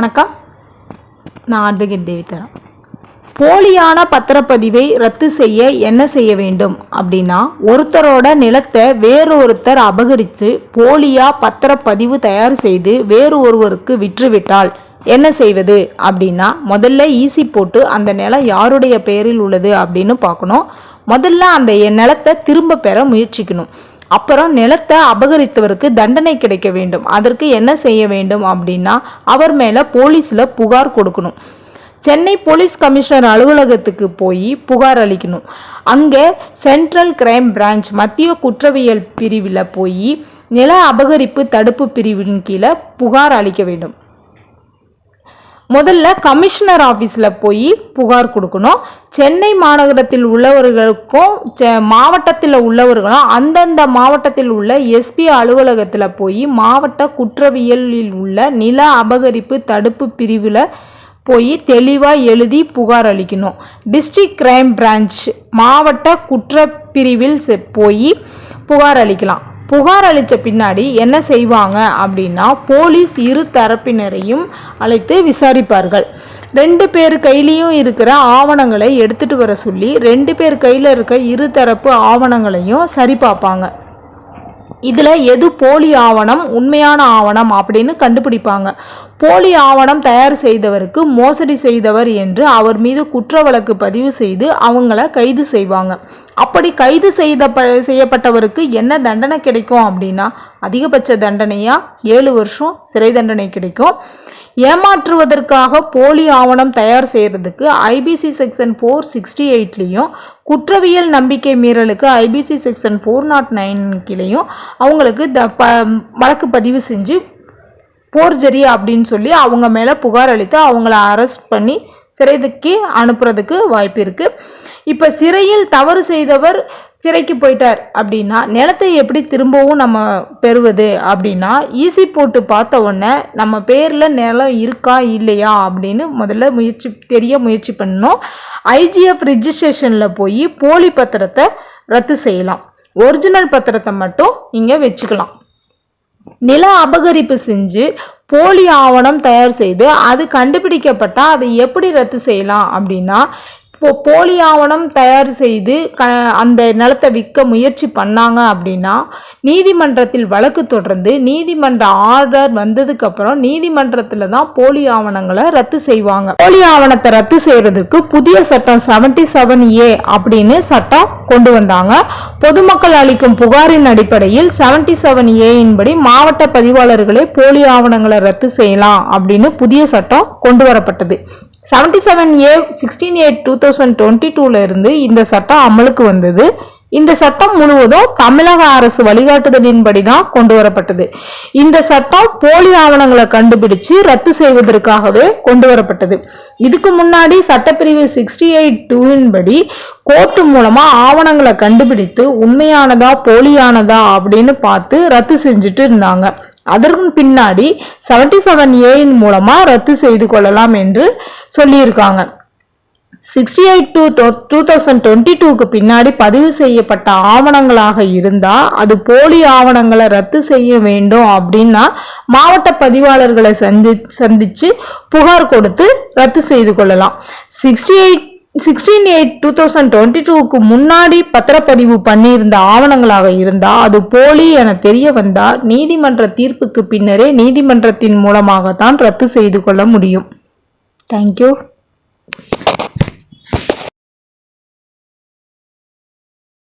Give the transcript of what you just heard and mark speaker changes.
Speaker 1: வணக்கம். நான் அட்வொகேட் தேவிதரா போலியான பத்திரப்பதிவை ரத்து செய்ய என்ன செய்ய வேண்டும்? அப்படின்னா ஒருத்தரோட நிலத்தை வேறு ஒருத்தர் அபகரித்து போலியா பத்திரப்பதிவு தயார் செய்து வேறு ஒருவருக்கு விற்றுவிட்டால் என்ன செய்வது? அப்படின்னா முதல்ல ஈசி போட்டு அந்த நிலம் யாருடைய பெயரில் உள்ளது அப்படின்னு பார்க்கணும். முதல்ல அந்த நிலத்தை திரும்ப பெற முயற்சிக்கணும். அப்புறம் நிலத்தை அபகரித்தவருக்கு தண்டனை கிடைக்க வேண்டும். அதற்கு என்ன செய்ய வேண்டும் அப்படின்னா அவர் மேலே போலீஸில் புகார் கொடுக்கணும். சென்னை போலீஸ் கமிஷனர் அலுவலகத்துக்கு போய் புகார் அளிக்கணும். அங்கே சென்ட்ரல் கிரைம் பிரான்ச் மத்திய குற்றவியல் பிரிவில் போய் நில அபகரிப்பு தடுப்பு பிரிவின் கீழே புகார் அளிக்க வேண்டும். முதல்ல கமிஷனர் ஆஃபீஸில் போய் புகார் கொடுக்கணும். சென்னை மாநகரத்தில் உள்ளவர்களுக்கும் மாவட்டத்தில் உள்ளவர்களும் அந்தந்த மாவட்டத்தில் உள்ள எஸ்பி அலுவலகத்தில் போய் மாவட்ட குற்றவியலில் உள்ள நில அபகரிப்பு தடுப்பு பிரிவில் போய் தெளிவாக எழுதி புகார் அளிக்கணும். டிஸ்ட்ரிக்ட் கிரைம் பிரான்ச் மாவட்ட குற்றப்பிரிவில் செ- போய் புகார் அளிக்கலாம். புகார் அளித்த பின்னாடி என்ன செய்வாங்க அப்படின்னா போலீஸ் இரு தரப்பினரையும் அழைத்து விசாரிப்பார்கள். ரெண்டு பேர் கையிலையும் இருக்கிற ஆவணங்களை எடுத்துட்டு வர சொல்லி ரெண்டு பேர் கையில் இருக்க இரு தரப்பு ஆவணங்களையும் சரி பார்ப்பாங்க. இதில் எது போலி ஆவணம் உண்மையான ஆவணம் அப்படின்னு கண்டுபிடிப்பாங்க. போலி ஆவணம் தயார் செய்தவருக்கு மோசடி செய்தவர் என்று அவர் மீது குற்ற வழக்கு பதிவு செய்து அவங்கள கைது செய்வாங்க. அப்படி கைது செய்த ப செய்யப்பட்டவருக்கு என்ன தண்டனை கிடைக்கும் அப்படின்னா அதிகபட்ச தண்டனையாக ஏழு வருஷம் சிறை தண்டனை கிடைக்கும். ஏமாற்றுவதற்காக போலி ஆவணம் தயார் செய்கிறதுக்கு ஐபிசி செக்ஷன் ஃபோர் சிக்ஸ்டி எயிட்லேயும் குற்றவியல் நம்பிக்கை மீறலுக்கு IPC section four naught nine கீழேயும் அவங்களுக்கு த ப வழக்கு பதிவு செஞ்சு போர்ஜரி அப்படின்னு சொல்லி அவங்க மேலே புகார் அளித்து அவங்கள அரெஸ்ட் பண்ணி சிறைக்கு அனுப்புறதுக்கு வாய்ப்பு இருக்குது இப்போ சிறையில் தவறு செய்தவர் சிறைக்கு போயிட்டார் அப்படின்னா நிலத்தை எப்படி திரும்பவும் நம்ம பெறுவது அப்படின்னா ஈசி போட்டு பார்த்த உடனே நம்ம பேரில் நிலம் இருக்கா இல்லையா அப்படின்னு முதல்ல முயற்சி தெரிய முயற்சி பண்ணணும். ஐஜிஎஃப் ரிஜிஸ்ட்ரேஷனில் போய் போலி பத்திரத்தை ரத்து செய்யலாம். ஒரிஜினல் பத்திரத்தை மட்டும் இங்கே வச்சுக்கலாம். நில அபகரிப்பு செஞ்சு போலி ஆவணம் தயார் செய்து அது கண்டுபிடிக்கப்பட்டால் அதை எப்படி ரத்து செய்யலாம் அப்படின்னா போலி ஆவணம் தயார் செய்து க அந்த நிலத்தை விற்க முயற்சி பண்ணாங்க அப்படின்னா நீதிமன்றத்தில் வழக்கு தொடர்ந்து நீதிமன்ற ஆர்டர் வந்ததுக்கப்புறம் நீதிமன்றத்தில் தான் போலி ஆவணங்களை ரத்து செய்வாங்க. போலி ஆவணத்தை ரத்து செய்கிறதுக்கு புதிய சட்டம் செவன்டி செவன் ஏ அப்படின்னு சட்டம் கொண்டு வந்தாங்க. பொதுமக்கள் அளிக்கும் புகாரின் அடிப்படையில் செவன்டி செவன் ஏயின் படி மாவட்ட பதிவாளர்களே போலி ஆவணங்களை ரத்து செய்யலாம் அப்படின்னு புதிய சட்டம் கொண்டு வரப்பட்டது. Seventy seven A sixteen eight two thousand twenty டூல இருந்து இந்த சட்டம் அமலுக்கு வந்தது. இந்த சட்டம் முழுவதும் தமிழக அரசு வழிகாட்டுதலின்படி தான் கொண்டு வரப்பட்டது. இந்த சட்டம் போலி ஆவணங்களை கண்டுபிடிச்சு ரத்து செய்வதற்காகவே கொண்டு வரப்பட்டது. இதுக்கு முன்னாடி சட்டப்பிரிவு சிக்ஸ்டி எயிட் டூவின் படி கோர்ட்டு மூலமா ஆவணங்களை கண்டுபிடித்து உண்மையானதா போலியானதா அப்படின்னு பார்த்து ரத்து செஞ்சுட்டு இருந்தாங்க. அதற்கு பின்னாடி செவன்டி செவன் ஏயின் மூலமா ரத்து செய்து கொள்ளலாம் என்று சொல்லியிருக்காங்க. Sixty eight two two thousand twenty டூக்கு பின்னாடி பதிவு செய்யப்பட்ட ஆவணங்களாக இருந்தால் அது போலி ஆவணங்களை ரத்து செய்ய வேண்டும் அப்படின்னா மாவட்ட பதிவாளர்களை சந்தி சந்தித்து புகார் கொடுத்து ரத்து செய்து கொள்ளலாம். Sixty eight sixteen eight two thousand twenty டூக்கு முன்னாடி பத்திரப்பதிவு பண்ணியிருந்த ஆவணங்களாக இருந்தால் அது போலி என தெரிய வந்தால் நீதிமன்ற தீர்ப்புக்கு பின்னரே நீதிமன்றத்தின் மூலமாகத்தான் ரத்து செய்து கொள்ள முடியும். தேங்க்யூ